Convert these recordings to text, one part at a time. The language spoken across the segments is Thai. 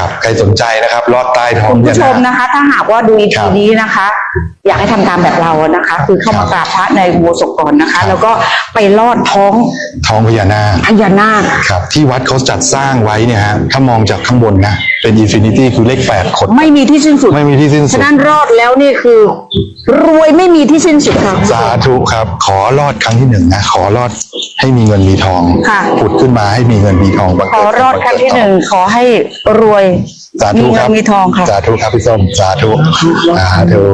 ครับใครสนใจนะครับ ลอดใต้ท้องคุณพผู้ญาชนามคนะคะ ถ้าหากว่าดูอีครัพีบนี้นะคะ อยากให้ทำตามแบบเรานะคะ คือเข้ามากราบพระในอุโบสถก่อนนะคะ แล้วก็ไปลอดท้องท้องพญานาค พญานาค ครับ ที่วัดเขาจัดสร้างไว้เนี่ยฮะถ้ามองจากข้างบนนะเป็นอินฟินิตี้คือเลขแปดขดไม่มีที่สิ้นสุด ไม่มีที่สิ้นสุฉะดนั้นรอดแล้วนี่คือ รวยไม่มีที่สิ้นสุดค่ะ สาธุครับ ขอรอดครั้งที่หนึ่งนะ ขอรอด ให้มีเงินมีทองค่ะ ผุดขึ้นมาให้มีเงินมีทองบังขเกิอดรอดครั้งที่หนึ่งขอให้รวย สาธุมีคเงิรับนมีทองค่ะ สาธุครับพี่ส้มสาธุสาธุ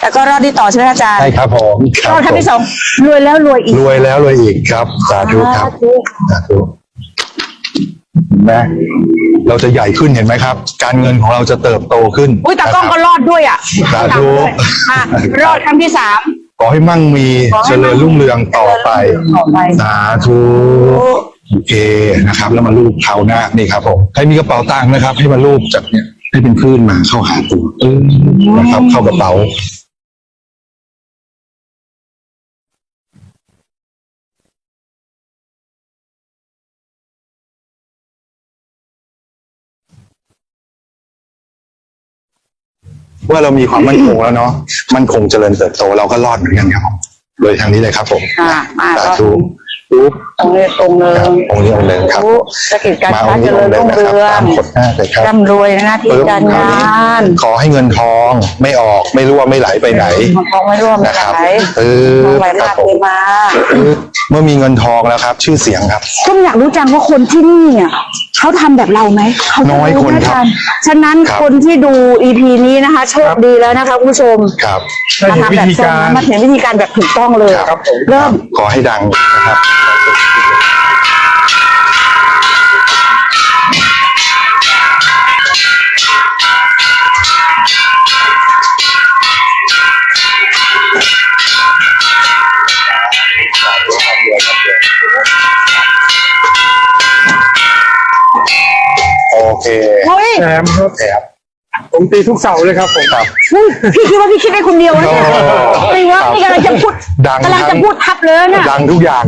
แล้วก็รอดที่ต่อใช่ไหมอาจารย์ใช่ครับผมรอดครั้งที่สองรวยแล้วรวยอีกรวยแล้วรวยอีกครับ สาธุครับ สาธุเห็นไหมเราจะใหญ่ขึ้นเห็นไหมครับ การเงินของเราจะเติบโตขึ้นอุ้ยตากล้องก็รอดด้วยอะสาธุค่ะรอดครั้งที่สามข อให้มั่งมีขอให้เจริญรุ่งเรืองต่อไป ต่อไปสาธุโอเคนะครับ แล้วมาลูบเท้าหน้านี่ครับผมใครมีกระเป๋าตังค์นะครับ ให้มาลูบจากเนี่ยให้เป็นคลื่นมาเข้าหาตัวเออนะครับเข้ากระเป๋า ว่าเรามีความมั่นคงแล้วเนาะมั่นคงเจริญเติบโตเราก็รอดเหมือนกันครับผมโดยทางนี้เลยครับผมค่ะมาสาก็ธุปุ๊บองค์นี้องค์หนึ่ครับงองค์นี้องค์หนึ่งครับสกิจการมาอค้างค์เจนี้ริอญงค์หนึ่งรุ่งนะครับเรืองตามกดหน้าเลยครับร่ำรวยในหน้าที่ปึ๊บการคราวงนี้านขอให้เงินทองไม่ออกไม่รั่วไม่ไหลไปไหนมันทองไม่ร่วมนะครับไหลเออทองไหลคมารับเทผมมาปึ๊บเมื่อมีเงินทองแล้วครับ ชื่อเสียงครับผมอยากรู้จังว่าคนที่นี่อะเขาทำแบบเราไหมเขาจะน้อยคนไหมครับอาจาฉะนั้นครับ คนที่ดู EP นี้นะคะ โชคดีแล้วนะคะคุณผู้ชมครับได้มาเห็นทำวิแบบธีส้มการนะมาเห็นวิธีการแบบถูกต้องเลย ครับเริ่ม ขอให้ดังนะครับโอ เคเฮ้ยแถมครับแถมผมตีทุกเสาร์เลยครับผมครับอุ๊ยพี่คิดว่าพี่คิดได้คนเดียวนะเนี่ยโอ้ไม่ว่านี่กำลังจะพูดดังกำลังจะทั้งพูดทับเลยนะดังทุกอย่าง